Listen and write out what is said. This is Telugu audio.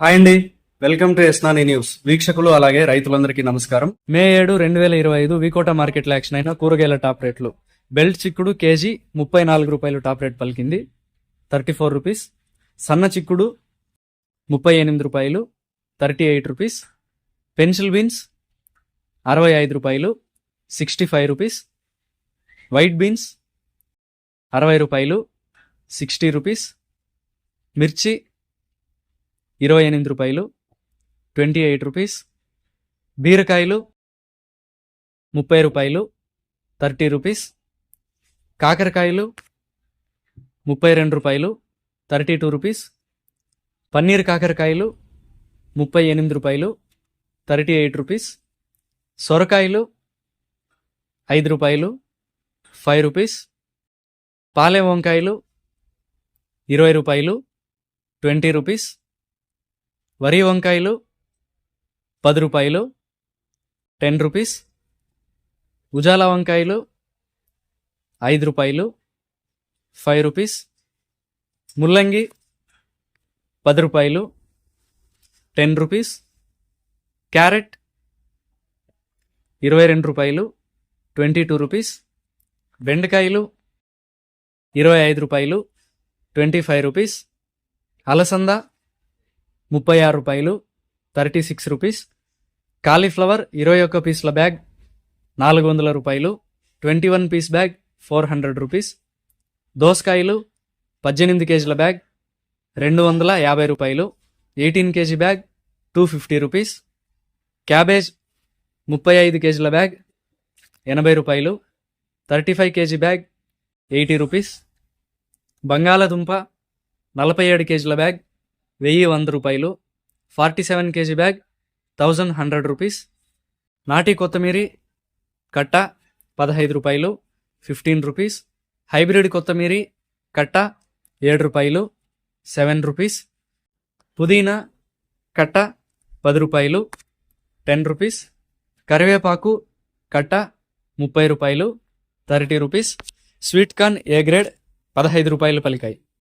హాయ్ అండి. వెల్కమ్ టు ఎస్నాని న్యూస్. వీక్షకులు అలాగే రైతులందరికీ నమస్కారం. మే ఏడు రెండు వేల ఇరవై ఐదు వికోట మార్కెట్ యాక్షన్ అయిన కూరగాయల టాప్ రేట్లు. బెల్ట్ చిక్కుడు కేజీ ముప్పై నాలుగు రూపాయలు టాప్ రేట్ పలికింది. Thirty four rupees. సన్న చిక్కుడు ముప్పై ఎనిమిది రూపాయలు thirty eight rupees. Pencil beans అరవై ఐదు రూపాయలు sixty five rupees. White beans అరవై రూపాయలు సిక్స్టీ రూపీస్. మిర్చి ఇరవై ఎనిమిది రూపాయలు ట్వంటీ ఎయిట్ రూపీస్. బీరకాయలు ముప్పై రూపాయలు థర్టీ రూపీస్. కాకరకాయలు ముప్పై రెండు రూపాయలు థర్టీ టూ రూపీస్. పన్నీర్ కాకరకాయలు ముప్పై ఎనిమిది రూపాయలు థర్టీ ఎయిట్ రూపీస్. సొరకాయలు ఐదు రూపాయలు ఫైవ్ రూపీస్. పాలే వంకాయలు ఇరవై రూపాయలు ట్వంటీ రూపీస్. వరి వంకాయలు పది రూపాయలు టెన్ రూపీస్. ఉజాల వంకాయలు ఐదు రూపాయలు ఫైవ్ రూపీస్. ముల్లంగి పది రూపాయలు టెన్ రూపీస్. క్యారెట్ ఇరవై రెండు రూపాయలు ట్వంటీ టూ రూపీస్. బెండకాయలు ఇరవై ఐదు రూపాయలు ట్వంటీ ఫైవ్ రూపీస్. అలసంద ముప్పై ఆరు రూపాయలు థర్టీ సిక్స్ రూపీస్. కాలీఫ్లవర్ ఇరవై ఒక్క పీస్ల బ్యాగ్ నాలుగు వందల రూపాయలు twenty one piece bag four hundred rupees. దోసకాయలు పద్దెనిమిది కేజీల బ్యాగ్ రెండు వందల యాభై రూపాయలు eighteen KG bag two fifty rupees. Cabbage ముప్పై ఐదు కేజీల బ్యాగ్ ఎనభై రూపాయలు thirty five KG bag eighty rupees. బంగాళదుంప నలభై ఏడు కేజీల బ్యాగ్ వెయ్యి వంద రూపాయలు. Forty seven KG bag thousand hundred rupees. నాటి కొత్తిమీరి కట్ట పదహైదు రూపాయలు ఫిఫ్టీన్ రూపీస్. హైబ్రిడ్ కొత్తిమీరి కట్ట ఏడు రూపాయలు సెవెన్ రూపీస్. పుదీనా కట్ట పది రూపాయలు టెన్ రూపీస్. కరివేపాకు కట్ట ముప్పై రూపాయలు thirty rupees. Sweet corn A grade పదహైదు రూపాయలు పలికాయి.